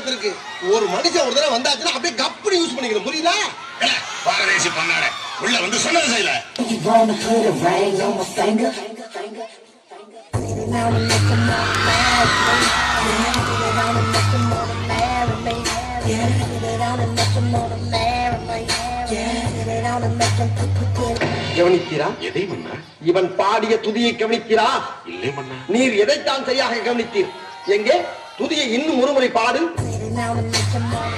சமுதாயத்திற்கு ஒரு மனுஷன் ஒரு தடவை வந்தாச்சுன்னா அப்படியே கப்புனு யூஸ் பண்ணிக்கணும் புரியுதா பாரதேசி பண்ணாட உள்ள வந்து சொன்னது செய்யல எதை மன்னா இவன் பாடிய துதியை கவனித்தீரா இல்லை மன்னா நீர் எதைத்தான் சரியாக கவனித்தீர் எங்கே துதியை இன்னும் ஒருமுறை பாடு it on and make them all.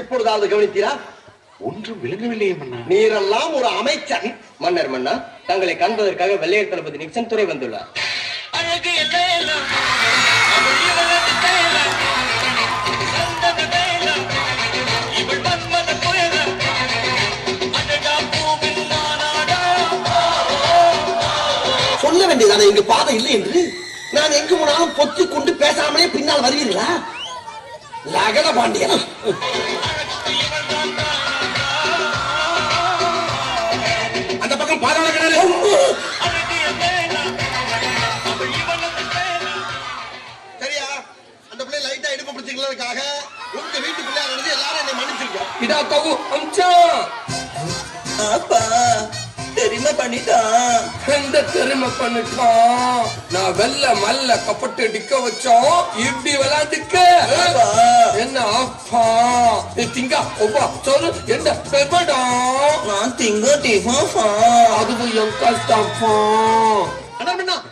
இப்பொழுதாவது கவனித்தீரா? ஒன்றும் விளங்கவில்லையே மன்னா. நீரெல்லாம் ஒரு அமைச்சன். மன்னர் மன்னா தங்களை காண்பதற்காக வெள்ளையர் தளபதி நிக்சன் துறை வந்துள்ளார். அழகு சொல்ல வேண்டியதானே இங்கு பாதை இல்லை என்று? நான் எங்கு போனாலும் பொத்தி கொண்டு பேசாமலே பின்னால் வருவீர்களா? லகன பாண்டியன். அந்த பக்கம் பாதாள சரியா? அந்த பிள்ளை லைட்டா இடுப்பு உங்க வீட்டு பிள்ளையா நடந்து எல்லாரும் என்னை மன்னிச்சிருக்கோம் இதா கவு அம்சா. பண்ணிட்டான் எந்த திறமை பண்ணிட்டான்? நான் வெள்ள மல்ல கப்பட்டு டிக்க வச்சோம். இப்படி விளையாண்டுக்க. அப்பா என்ன அப்பா திங்கா ஒப்பா சொல்லு என்ன பெபடா நான் திங்க டிஃபா அதுவும் என் கஷ்டப்பா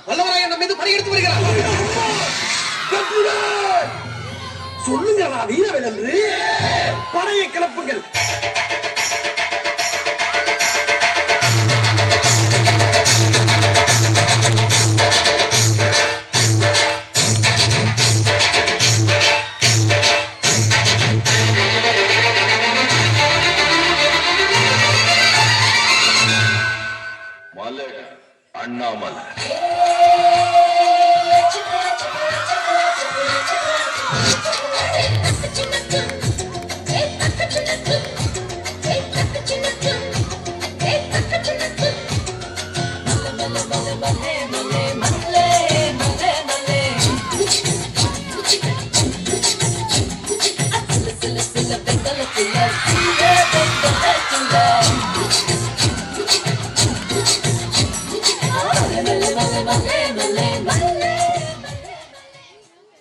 வல்லவராய நம்ம மீது படையெடுத்து வருகிறார் சொல்லுங்களா வீரவேல் என்று படையை கிளப்புங்கள். மலை அண்ணாமலை Hey,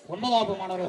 ஒன்பதாவது மாணவர்கள்